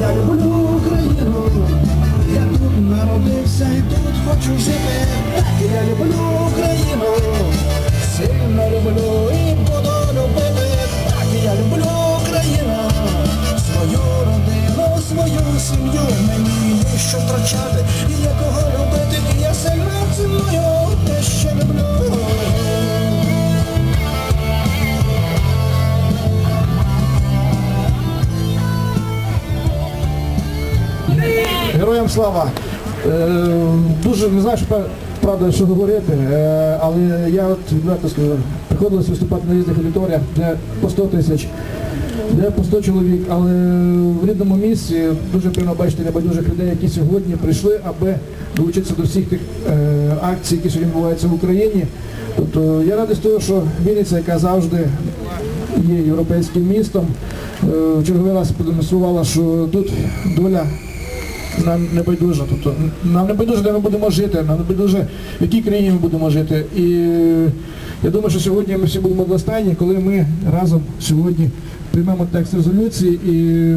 Я люблю Україну, я тут народився і тут хочу жити. так Я люблю Україну, сильно люблю і буду любити. Так, я люблю Україну, свою родину, свою сім'ю. Мені є що втрачати і якого. Героям слава! Е, Дуже не знаю, що правда, що говорити, е, але я от відверто скажу, приходилось виступати на різних аудиторіях, де по 100 тисяч, де по 100 чоловік, але в рідному місці дуже приємно бачити небайдужих людей, які сьогодні прийшли, аби долучитися до всіх тих е, акцій, які сьогодні відбуваються в Україні. Тобто я радий з того, що Вінниця, яка завжди є європейським містом, в черговий раз продемонструвала, що тут доля нам не байдуже. Тобто нам не байдуже, де ми будемо жити, нам не байдуже, в якій країні ми будемо жити. І я думаю, що сьогодні ми всі будемо достойні, коли ми разом сьогодні приймемо текст резолюції і